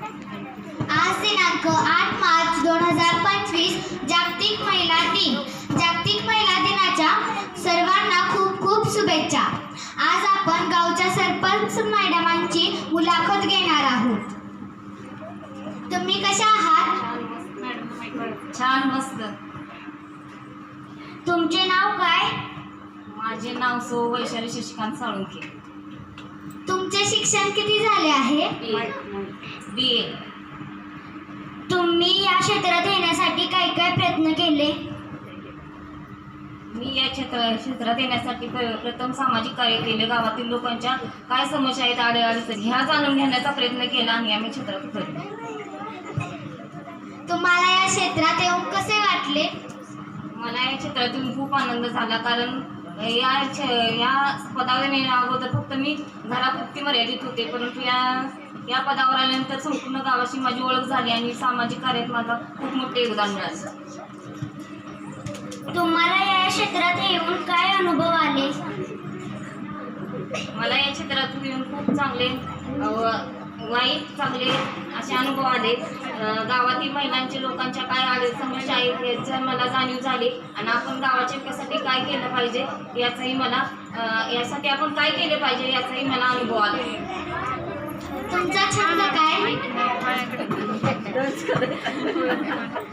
आज दिनांक आठ मार्च दोन हजार पंचवीस जागतिक महिला दिन. जागतिक महिला दिनाच्या सर्वांना खूप खूप शुभेच्छा. आज आपण गावच्या सरपंच मॅडमांची मुलाखत घेणार आहोत. तुम्ही कशा आहात? छान मस्त. तुमचे नाव काय? माझे नाव सो वैशाली शशिकांत साळुंखे. तुमचे शिक्षण किती झाले आहे? बी ए तुम्ही या क्षेत्रात येण्यासाठी काय काय प्रयत्न केले? मी या क्षेत्र क्षेत्रात येण्यासाठी प्रथम सामाजिक कार्य केले. गावातील लोकांच्या काय समस्या आहेत आडे अडचणी ह्या जाणून घेण्याचा प्रयत्न केला आणि आम्ही क्षेत्रात उतरलो तुम्हाला या क्षेत्रात येऊन कसे वाटले? मला या क्षेत्रातून खूप आनंद झाला कारण या या पदावर येण्या अगोदर फक्त मी घरापुरती मर्यादित होते. परंतु या या पदावर आल्यानंतर संपूर्ण गावाशी माझी ओळख झाली आणि सामाजिक कार्यात माझा खूप मोठे योगदान मिळालं. तुम्हाला या क्षेत्रात येऊन काय अनुभव आले? मला या क्षेत्रातून येऊन खूप चांगले वाईट चांगले असे अनुभव आले. गावातील महिलांचे लोकांच्या काय आडे समस्या आहेत याचं मला जाणीव झाली. आणि आपण गावाच्या विकासासाठी काय केलं पाहिजे याचाही मला यासाठी आपण काय केले पाहिजे याचाही मला अनुभव आला. तुमचा छंद काय?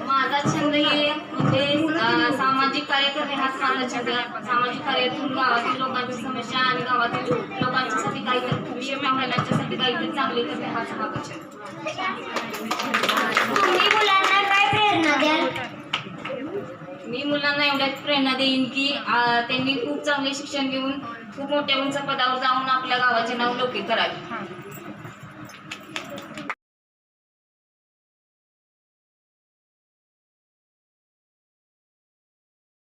माझा छंद हे म्हणजे सामाजिक कार्य करणे हाच माझा छंद. आहे. सामाजिक कार्यातून गावातील लोकांच्या समस्या आणि गावातील लोकांच्यासाठी काहीतरी विषय महिलांच्यासाठी काहीतरी चांगले करणे हाच माझा छंद तुम्ही मुलांना काय प्रेरणा द्याल? मी मुलांना एवढ्याच प्रेरणा देईन की त्यांनी खूप चांगले शिक्षण घेऊन खूप मोठ्या उंच पदावर जाऊन आपल्या गावाचे नाव लौकिक करावे.